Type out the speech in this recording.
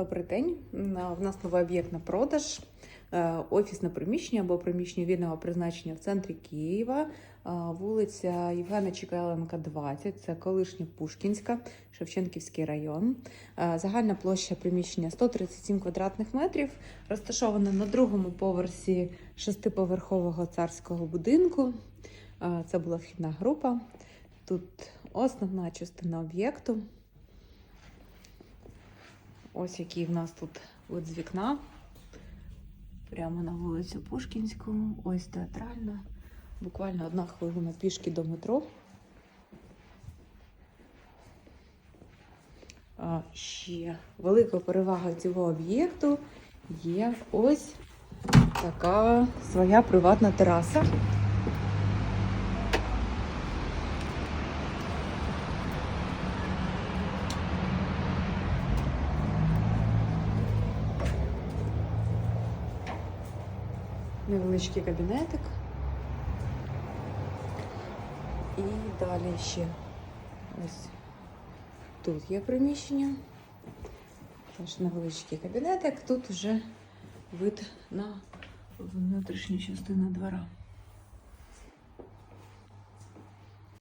Добрий день. В нас новий об'єкт на продаж. Е, Офісне приміщення або приміщення вільного призначення в центрі Києва, Е, вулиця Євгена Чекаленка, 20. Це колишня Пушкінська, Шевченківський район. Е, Загальна площа приміщення 137 квадратних метрів. Розташоване на другому поверсі шестиповерхового царського будинку. Це була вхідна група. Тут основна частина об'єкту. Ось який в нас тут вид з вікна. Прямо на вулицю Пушкінську. Ось театральна. Буквально одна хвилина пішки до метро. Ще велика перевага цього об'єкту є ось така своя приватна тераса. Невеличкий кабінетик. І далі ще ось тут є приміщення. Теж невеличкий кабінетик. Тут вже вид на внутрішню частину двора.